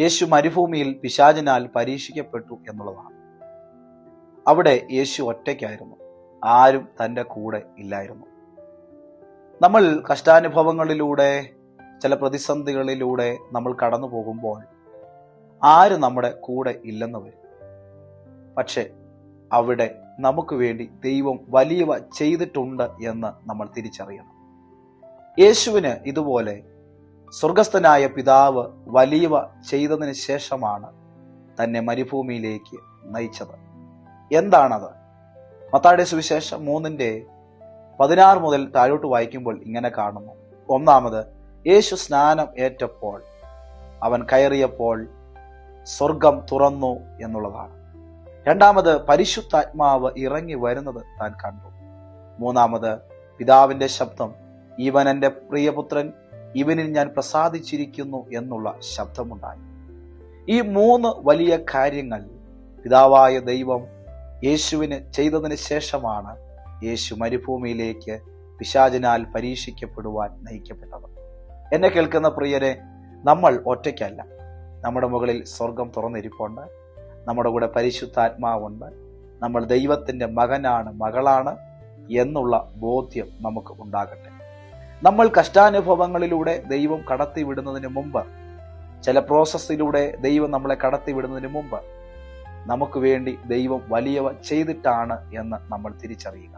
യേശു മരുഭൂമിയിൽ പിശാചിനാൽ പരീക്ഷിക്കപ്പെട്ടു എന്നുള്ളതാണ്. അവിടെ യേശു ഒറ്റയ്ക്കായിരുന്നു. ആരും തന്റെ കൂടെ ഇല്ലായിരുന്നു. നമ്മൾ കഷ്ടാനുഭവങ്ങളിലൂടെ ചില പ്രതിസന്ധികളിലൂടെ നമ്മൾ കടന്നു പോകുമ്പോൾ ആരും നമ്മുടെ കൂടെ ഇല്ലെന്ന് വരും. പക്ഷെ അവിടെ നമുക്ക് വേണ്ടി ദൈവം വലിയവ ചെയ്തിട്ടുണ്ട് എന്ന് നമ്മൾ തിരിച്ചറിയണം. യേശുവിന് ഇതുപോലെ സ്വർഗസ്ഥനായ പിതാവ് വലിയവ ചെയ്തതിന് ശേഷമാണ് തന്നെ മരുഭൂമിയിലേക്ക് നയിച്ചത്. എന്താണത്? മത്താടെ സുവിശേഷം മൂന്നിന്റെ പതിനാറ് മുതൽ താഴോട്ട് വായിക്കുമ്പോൾ ഇങ്ങനെ കാണുന്നു. ഒന്നാമത് യേശു സ്നാനം ഏറ്റപ്പോൾ അവൻ കയറിയപ്പോൾ സ്വർഗം തുറന്നു എന്നുള്ളതാണ്. രണ്ടാമത് പരിശുദ്ധാത്മാവ് ഇറങ്ങി വരുന്നത് താൻ കണ്ടു. മൂന്നാമത് പിതാവിന്റെ ശബ്ദം ഇവൻ എന്റെ പ്രിയപുത്രൻ ഇവനിൽ ഞാൻ പ്രസാദിച്ചിരിക്കുന്നു എന്നുള്ള ശബ്ദമുണ്ടായി. ഈ മൂന്ന് വലിയ കാര്യങ്ങൾ പിതാവായ ദൈവം യേശുവിന് ചെയ്തതിന് ശേഷമാണ് യേശു മരുഭൂമിയിലേക്ക് പിശാചിനാൽ പരീക്ഷിക്കപ്പെടുവാൻ നയിക്കപ്പെട്ടത്. എന്നെ കേൾക്കുന്ന പ്രിയരെ നമ്മൾ ഒറ്റയ്ക്കല്ല. നമ്മുടെ മുകളിൽ സ്വർഗം തുറന്നിരിപ്പുണ്ട്. നമ്മുടെ കൂടെ പരിശുദ്ധാത്മാവുണ്ട്. നമ്മൾ ദൈവത്തിന്റെ മകനാണ് മകളാണ് എന്നുള്ള ബോധ്യം നമുക്ക് ഉണ്ടാകട്ടെ. നമ്മൾ കഷ്ടാനുഭവങ്ങളിലൂടെ ദൈവം കടത്തിവിടുന്നതിന് മുമ്പ് ചില പ്രോസസ്സിലൂടെ ദൈവം നമ്മളെ കടത്തിവിടുന്നതിന് മുമ്പ് നമുക്ക് വേണ്ടി ദൈവം വലിയവ ചെയ്തിട്ടാണ് എന്ന് നമ്മൾ തിരിച്ചറിയുക.